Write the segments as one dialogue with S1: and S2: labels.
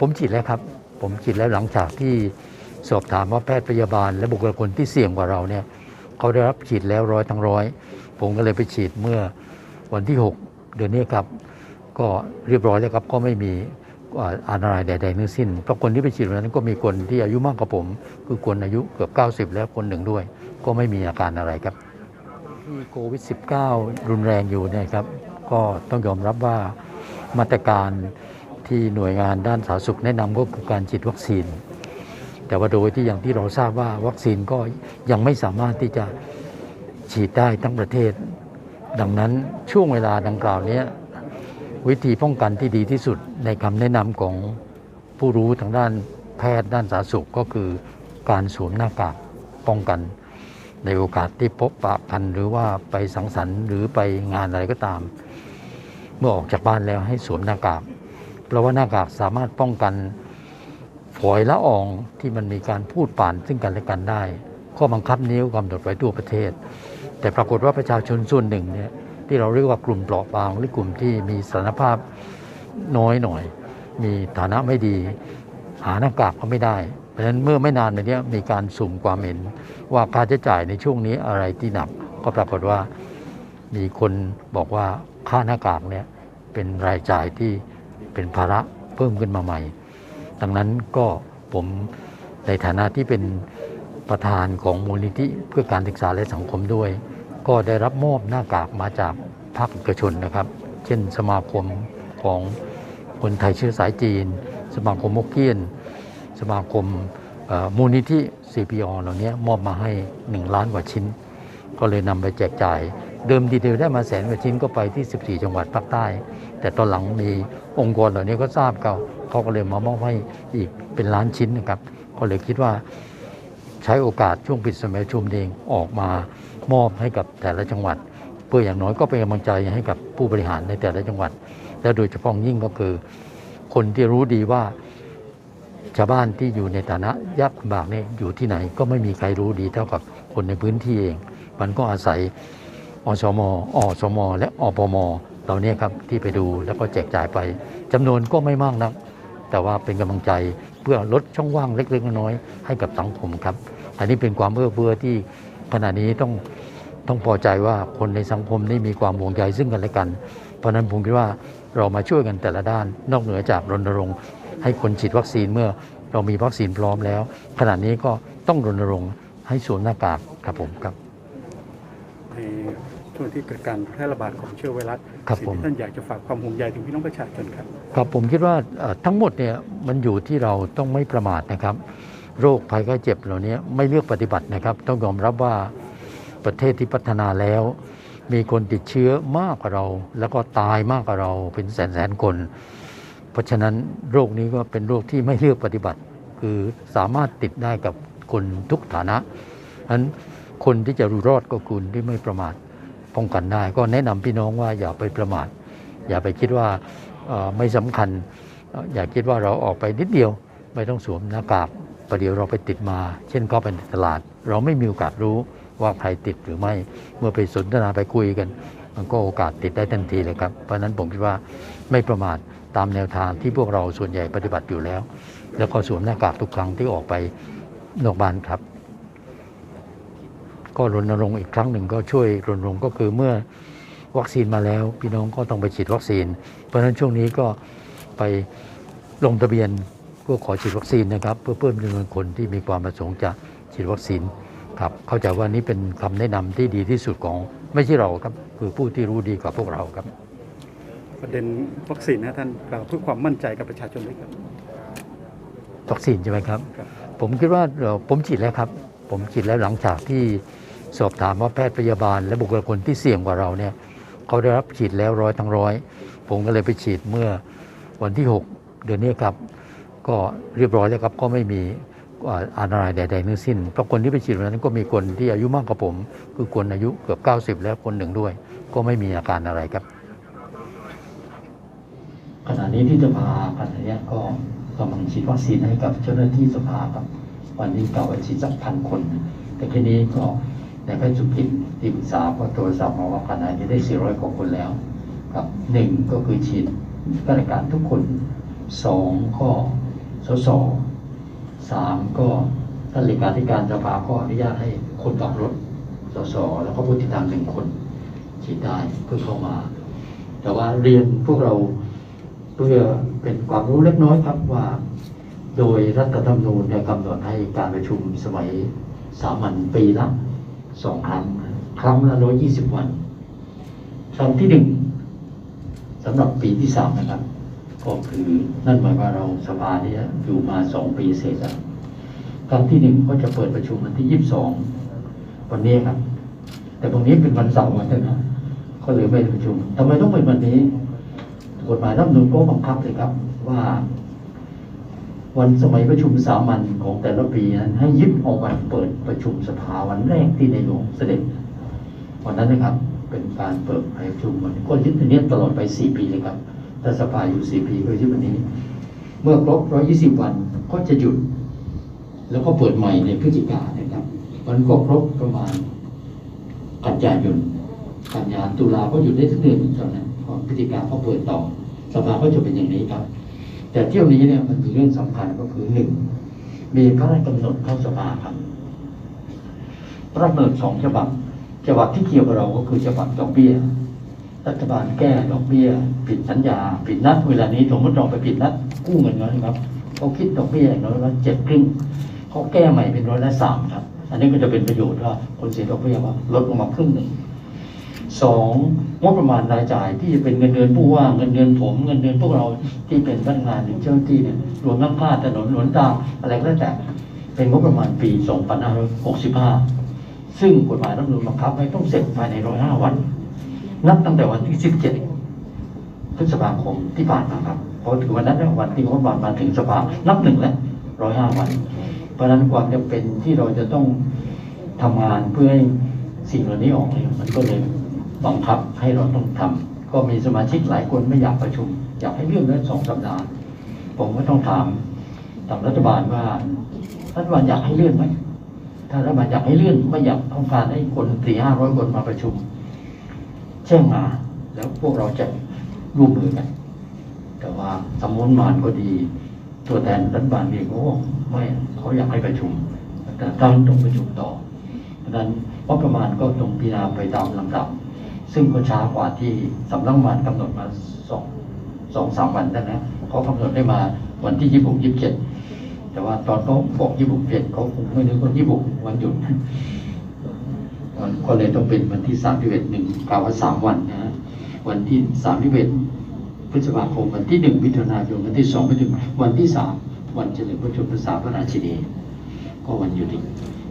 S1: ผมฉีดแล้วครับ ผมฉีดแล้วหลังจากที่สอบถามว่าแพทย์พยาบาล และบุคลากรที่เสี่ยงกว่าเราเนี่ยเขาได้รับฉีดแล้วร้อยทั้งร้อยผมก็เลยไปฉีดเมื่อวันที่ 6 เดือนนี้ครับ ก็เรียบร้อยแล้วครับก็ไม่มีอันตรายใดๆทั้งสิ้นเพราะคนที่ไปฉีดวันนั้นก็มีคนที่อายุมากกว่าผม คือคนอายุเกือบ 90 แล้วคนหนึ่งด้วย ก็ไม่มีอาการอะไรครับที่โควิด -19 รุนแรงอยู่นี่ยครับ ก็ต้องยอมรับว่ามาตรการ ที่หน่วยงานด้านสาธารณสุขแนะนำก็คือการฉีดวัคซีน แต่ว่าโดยที่อย่างที่เราทราบว่าวัคซีนก็ยังไม่สามารถที่จะฉีดได้ทั้งประเทศ ดังนั้นช่วงเวลาดังกล่าวนี้วิธีป้องกันที่ดีที่สุดในคำแนะนำของผู้รู้ทางด้านแพทย์ด้านสาธารณสุขก็คือการสวมหน้ากากป้องกัน ในโอกาสที่พบปะกันหรือว่าไปสังสรรค์หรือไปงานอะไรก็ตาม เมื่อออกจากบ้านแล้วให้สวมหน้ากาก เพราะว่าหน้ากากสามารถป้องกันฝอยละอองที่มันมีการพูดป่านซึ่งกันและกันได้ ข้อบังคับนี้ก็กำหนดไว้ทั่วประเทศ แต่ปรากฏว่าประชาชนส่วนหนึ่งเนี่ยที่เราเรียกว่ากลุ่มเปราะบางหรือกลุ่มที่มีสถานภาพน้อยหน่อย มีฐานะไม่ดี หาหน้ากากก็ไม่ได้ เพราะฉะนั้นเมื่อไม่นานมาเนี้ยมีการสุ่มความเห็นว่าค่าใช้จ่ายในช่วงนี้อะไรที่หนัก ก็ปรากฏว่ามีคนบอกว่าค่าหน้ากากเนี่ยเป็นรายจ่ายที่ เป็นภาระเพิ่มขึ้นมาใหม่ ดังนั้นก็ผมในฐานะที่เป็นประธานของมูลนิธิเพื่อการศึกษาและสังคมด้วย ก็ได้รับมอบหน้ากากมาจากภาคเอกชนนะครับ เช่น สมาคมของคนไทยเชื้อสายจีน สมาคมมกเกี้ยน สมาคมมูลนิธิ CPO เหล่านี้มอบมาให้ 1 ล้านกว่าชิ้น ก็เลยนำไปแจกจ่าย เดิมทีเดียวได้มาแสนกว่าชิ้นก็ไปที่ 14 จังหวัดภาคใต้ แต่ตอนหลังมีองค์กรเหล่านี้ก็ทราบเขาเขาก็เลยมามอบให้อีกเป็นล้านชิ้นนะครับก็เลยคิดว่าใช้โอกาสช่วงปิดสมัยชุมเองออกมามอบให้กับแต่ละจังหวัด เพื่ออย่างน้อยก็เป็นกำลังใจให้กับผู้บริหารในแต่ละจังหวัด และโดยเฉพาะยิ่งก็คือ คนที่รู้ดีว่าชาวบ้านที่อยู่ในฐานะยากลำบากเนี่ยอยู่ที่ไหนก็ไม่มีใครรู้ดีเท่ากับคนในพื้นที่เอง มันก็อาศัย อสมอสม และอปมเหล่านี้ครับที่ไปดูแล้วก็แจกจ่ายไปจำนวนก็ไม่มากนัก แต่ว่าเป็นกำลังใจเพื่อลดช่องว่างเล็กๆน้อยๆให้กับสังคมครับ อันนี้เป็นความเอื้อเฟื้อที่ขณะนี้ต้องต้องพอใจว่าคนในสังคมนี่มีความห่วงใยซึ่งกันและกัน เพราะนั้นผมคิดว่าเรามาช่วยกันแต่ละด้าน นอกเหนือจากรณรงค์ ให้คนฉีดวัคซีนเมื่อเรามีวัคซีนพร้อมแล้ว ขณะนี้ก็ต้องรณรงค์ให้สวมหน้ากากครับผมครับ
S2: ช่วงที่เกิดการแพร่ระบาดของเชื้อไวรัส
S1: ครับ
S2: สิ่ง
S1: ผม
S2: ที่ท่านอยากจะฝากความห่วงใยถึงพี่น้องประชาชนครับ
S1: ครับผมคิดว่าเอ่อทั้งหมดเนี่ยมันอยู่ที่เราต้องไม่ประมาทนะครับ โรคภัยไข้เจ็บเหล่านี้ไม่เลือกปฏิบัตินะครับ ต้องยอมรับว่าประเทศที่พัฒนาแล้ว มีคนติดเชื้อมากกว่าเรา แล้วก็ตายมากกว่าเราเป็นแสนแสนๆคน เพราะฉะนั้นโรคนี้ก็เป็นโรคที่ไม่เลือกปฏิบัติ คือสามารถติดได้กับคนทุกฐานะฉะนั้นคนที่จะรู้รอดก็คุณที่ไม่ประมาท ป้องกันได้ ก็แนะนำพี่น้องว่าอย่าไปประมาทอย่าไปคิดว่าไม่สำคัญเอ่ออย่าคิดว่าเราออกไปนิดเดียว ไม่ต้องสวมหน้ากากประเดี๋ยวเราไปติดมา เช่นเข้าไปในตลาด เราไม่มีโอกาสรู้ว่าใครติดหรือไม่เมื่อไปสนทนาไปคุยกัน มันก็โอกาสติดได้ทันทีเลยครับ เพราะฉะนั้นผมคิดว่าไม่ประมาทตามแนวทางที่พวกเราส่วนใหญ่ปฏิบัติอยู่แล้ว แล้วก็สวมหน้ากากทุกครั้งที่ออกไปนอกบ้านครับ ก็รณรงค์อีกครั้งหนึ่งก็ช่วยรณรงค์ก็คือเมื่อวัคซีนมาแล้ว พี่น้องก็ต้องไปฉีดวัคซีน เพราะฉะนั้นช่วงนี้ก็ไปลงทะเบียนเพื่อขอฉีดวัคซีนนะครับเพื่อเพิ่มจำนวนคนที่มีความประสงค์จะฉีดวัคซีนครับเข้าใจว่านี้เป็นคำแนะนำที่ดีที่สุดของไม่ใช่เราครับคือผู้ที่รู้ดีกว่าพวกเราครับ
S2: ประเด็นวัคซีนนะท่านกล่าวเพื่อความมั่นใจกับประชาชนด้วยครับ
S1: วัคซีนใช่ไหมครับ
S2: ครับ
S1: ผมคิดว่าเอ่อผมฉีดแล้วครับ ผมฉีดแล้วหลังจากที่ สอบถามว่าแพทย์พยาบาล และบุคลากรที่เสี่ยงกว่าเราเนี่ยเขาได้รับฉีดแล้วร้อยทั้งร้อยผมก็เลยไปฉีดเมื่อวันที่ 6 เดือนนี้ครับ ก็เรียบร้อยแล้วครับก็ไม่มีอันตรายใดๆทั้งสิ้นเพราะคนที่ไปฉีดวันนั้นก็มีคนที่อายุมากกว่าผม คือคนอายุเกือบ 90 แล้วคนหนึ่งด้วย ก็ไม่มีอาการอะไรครับขณะนี้ที่สภาขณะนี้ก็กำลังฉีดวัคซีนให้กับเจ้าหน้าที่สภาครับ วันนี้เกล่าวว่าฉีดสักพันคน แต่ทีนี้ก็ ในแพทย์สุกินที่ปรึกษาก็โทรศัพท์มาว่าขณะนี้ได้ 400 กว่าคนแล้วครับหนึ่งก็คือฉีดข้าราชการทุกคนสองก็สสสามก็ท่านเลขาธิการสภาก็อนุญาตให้คนขับรถสสแล้วก็ผู้ติดตามหนึ่งคนฉีดได้เพื่อเข้ามา แต่ว่าเรียนพวกเราเพื่อเป็นความรู้เล็กน้อยครับว่า โดยรัฐธรรมนูญกำหนดให้การประชุมสมัยสามัญปีละ สองครั้ง ครั้งละร้อยยี่สิบวันครั้งที่หนึ่งสำหรับปีที่สามนะครับ ก็คือนั่นหมายว่าเราสภาเนี้อยู่มาสองปีเศษแล้วครั้งที่หนึ่งก็จะเปิดประชุมวันที่ยี่สิบสองวันนี้ครับ แต่ตรงนี้เป็นวันเสาร์วันนึงนะก็เลยไม่ได้ประชุมทำไมต้องเป็นวันนี้ กฎหมายรัฐมนูญก็บังคับเลยครับ ว่า วันสมัยประชุมสามัญของแต่ละปีนั้นให้ยึดเอาวันเปิดประชุมสภาวันแรกที่ในหลวงเสด็จวันนั้นนะครับเป็นการเปิดประชุมวันก็ยึดอันนี้ตลอดไป 4 ปีเลยครับถ้าสภาอยู่ 4 ปีก็ยึดวันนี้ เมื่อครบ 120 วันก็จะหยุด แล้วก็เปิดใหม่ในพฤศจิกายนนะครับมันก็ครบประมาณกันยายนกันยานตุลาก็หยุดได้สักเดือนหนึ่งตอนนั้นพอพฤศจิกาก็เปิดต่อสภาก็จะเป็นอย่างนี้ครับ แต่เที่ยวนี้เนี่ยมันมีเรื่องสำคัญก็คือหนึ่งมีพระราชกำหนดเข้าสภาครับพระราชกำหนดสองฉบับฉบับที่เกี่ยวกับเราก็คือฉบับดอกเบี้ย รัฐบาลแก้ดอกเบี้ย ผิดสัญญา ผิดนัดเวลานี้สมมติเราไปผิดนัดกู้เงินเขานครับเขาคิดดอกเบี้ยอย่างน้อยละเจ็ดครึ่งเขาแก้ใหม่เป็นร้อยละสามครับ อันนี้ก็จะเป็นประโยชน์ว่าคนเสียดอกเบี้ยว่าลดลงมาครึ่งหนึ่ง สองงบประมาณรายจ่ายที่จะเป็นเงินเดือนผู้ว่าเงินเดือนผมเงินเดือนพวกเราที่เป็นพนักงานหรือเจ้าหน้าที่เนี่ยรวมทั้งค่าถนนหนทางอะไรก็แล้วแต่ เป็นงบประมาณปี 2565 ซึ่งกฎหมายรัฐธรรมนูญบังคับให้ต้องเสร็จภายใน 105 วัน นับตั้งแต่วันที่ 17 พฤษภาคมที่ผ่านมาครับเพราะถือวันนั้นเนี่ยวันที่งบประมาณมาถึงสภานับหนึ่งแล้ว 105 วัน เพราะนั้นความจำเป็นที่เราจะต้องทำงานเพื่อให้สิ่งเหล่านี้ออกเนี่ยมันก็เลย บังคับให้เราต้องทำก็มีสมาชิกหลายคนไม่อยากประชุม อยากให้เลื่อนเลื่อนสองสัปดาห์ ผมก็ต้องถามถามรัฐบาลว่ารัฐบาลอยากให้เลื่อนไหมถ้ารัฐบาลอยากให้เลื่อนไม่อยากต้องการให้คนสี่ห้าร้อยคนมาประชุมแจ้งมาแล้วพวกเราจะร่วมมือกัน แต่ว่าสมมติมานก็ดี ตัวแทนรัฐบาลเองเขาบอกไม่เขาอยากให้ประชุม แต่ต้องต้องประชุมต่อเพราะฉะนั้นงบประมาณก็ต้องพิจารณาไปตามลำดับ ซึ่งก็ช้ากว่าที่สำนักงานกำหนดมาสองสองสามวันแล้วนะเขากำหนดได้มาวันที่ยี่สิบหกยี่สิบเจ็ดแต่ว่าตอนเขาบอกยี่สิบหกเจ็ดเขาคงไม่นึกว่ายี่สิบหกวันหยุดมันก็เลยต้องเป็นวันที่สามสิบเอ็ดหนึ่งกล่าวว่าสามวันนะฮะวันที่สามสิบเอ็ดพฤษภาคมวันที่หนึ่งมิถุนายนวันที่สองไปถึงวันที่สามวันเฉลิมพระชนมพรรษาพระราชินีก็วันหยุดอีก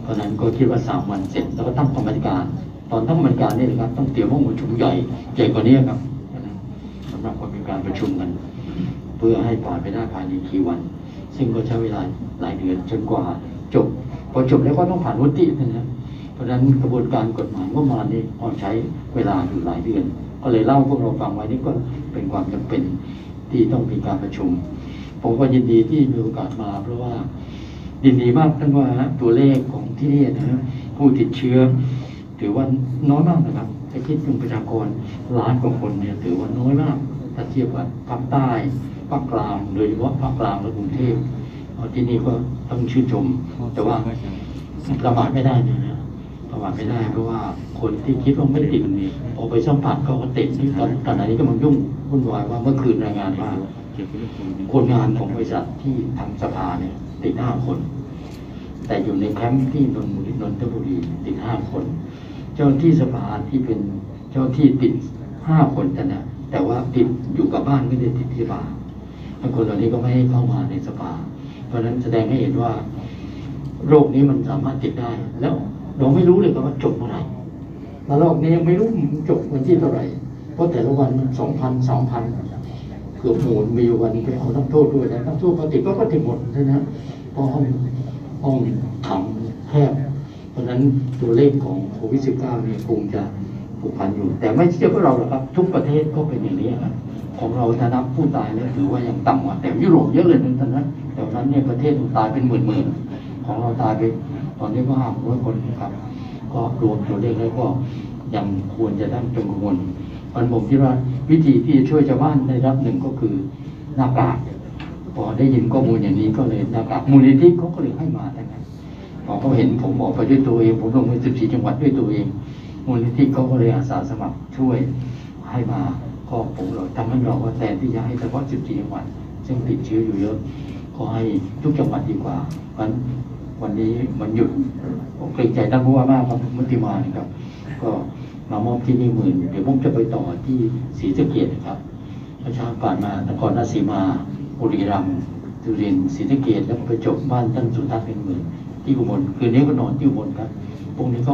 S1: เพราะฉะนั้นก็คิดว่าสามวันเสร็จแล้วก็ตั้งกรรมการ ตอนตั้งกรรการนี่นะครับ ต้องเตรียมห้องประชุมใหญ่ใหญ่กว่านี้ครับสำหรับกรรมการประชุมกัน เพื่อให้ผ่านไปได้ภายในกี่วัน ซึ่งก็ใช้เวลาหลายเดือนจนกว่าจบ พอจบแล้วก็ต้องผ่านวุฒินะฮะเพราะฉะนั้นกระบวนการกฎหมายงบประมานี้ก็ใช้เวลาอยู่หลายเดือน ก็เลยเล่าพวกเราฟังไว้นี่ก็เป็นความจำเป็นที่ต้องมีการประชุม ผมก็ยินดีที่มีโอกาสมา เพราะว่ายินดีมากท่านว่าตัวเลขของที่นี่นะผู้ติดเชื้อ ถือว่าน้อยมากนะครับถ้าคิดเป็นประชากรล้านกว่าคนเนี่ยถือว่าน้อยมาก ถ้าเทียบกับภาคใต้ภาคกลางโดยเฉพาะภาคกลางและกรุงเทพที่นี่ก็ต้องชื่นชม แต่ว่าประมาทไม่ได้นะฮะประมาทไม่ได้เพราะว่าคนที่คิดว่าไม่ได้ติดมันมีออกไปสัมผัสเขาก็ติดที่ตอนตอนนี้ก็มันยุ่งวุ่นวายว่าเมื่อคืนรายงานว่าคนงานของบริษัทที่ทำสภาเนี่ยติดห้าคน แต่อยู่ในแคมป์ที่นนทบุรีนนทบุรีติดห้าคน เจ้าที่สภาที่เป็นเจ้าที่ติดห้าคนแต่นะแต่ว่าติดอยู่กับบ้านไม่ได้ติดที่สภาบางคนเหล่านี้ก็ไม่ให้เข้ามาในสภา เพราะฉะนั้นแสดงให้เห็นว่า โรคนี้มันสามารถติดได้ แล้วเราไม่รู้เลยว่าจบเมื่อไหร่แล้วโรคนี้ยังไม่รู้จบวันที่เท่าไหร่ เพราะแต่ละวันมันสองพันสองพันเกือบหมดมีวันไปเอานักโทษด้วยนะนักโทษปกติก็ก็ติดหมดนะฮะเพราะห้องห้องขังแคบ เพราะฉะนั้นตัวเลขของโควิด -19 เนี่ยคงจะผูกพันอยู่ แต่ไม่ใช่เพราะเราหรอกครับ ทุกประเทศก็เป็นอย่างนี้ครับของเราถ้านับผู้ตายเนี่ยถือว่ายังต่ำกว่าแต่ยุโรปเยอะเลยนะตอนนั้นแต่วันนั้นเนี่ยประเทศตายเป็นหมื่นๆของเราตายไปตอนนี้ก็ห้าร้อยคนครับ ก็รวมตัวเลขแล้วก็ยังควรจะตั้งจงกังวลมันผมคิดว่าวิธีที่จะช่วยชาวบ้านได้รับหนึ่งก็คือหน้ากากพอได้ยินข้อมูลอย่างนี้ก็เลยหนะครับมูลนิธิเขาก็เลยให้มาได้ไงพอ เขาเห็นผมออกไปด้วยตัวเอง ผมลงไป14จังหวัดด้วยตัวเองมูลนิธิเขาก็เลยอาสาสมัครช่วยให้มาก็ผมเราทำให้เราว่าแทนที่จะให้เฉพาะ14จังหวัดซึ่งติดเชื้ออยู่เยอะก็ให้ทุกจังหวัดดีกว่าเพราะฉะนั้นวันนี้มันหยุดผมเกรงใจท่านผู้ว่ามากครับมุติมานะครับ ก็มามอบที่นี่หมื่นเดี๋ยวผมจะไปต่อที่ศรีสะเกดนะครับประชาผ่านมานครราชสีมาบุรีรัมย์สุรินทร์ศรีสะเกดแล้วก็ไปจบบ้านท่านสุทัศน์เป็นหมื่น ที่อุบลคืนนี้ก็นอนที่อุบลครับพรุ่งนี้ก็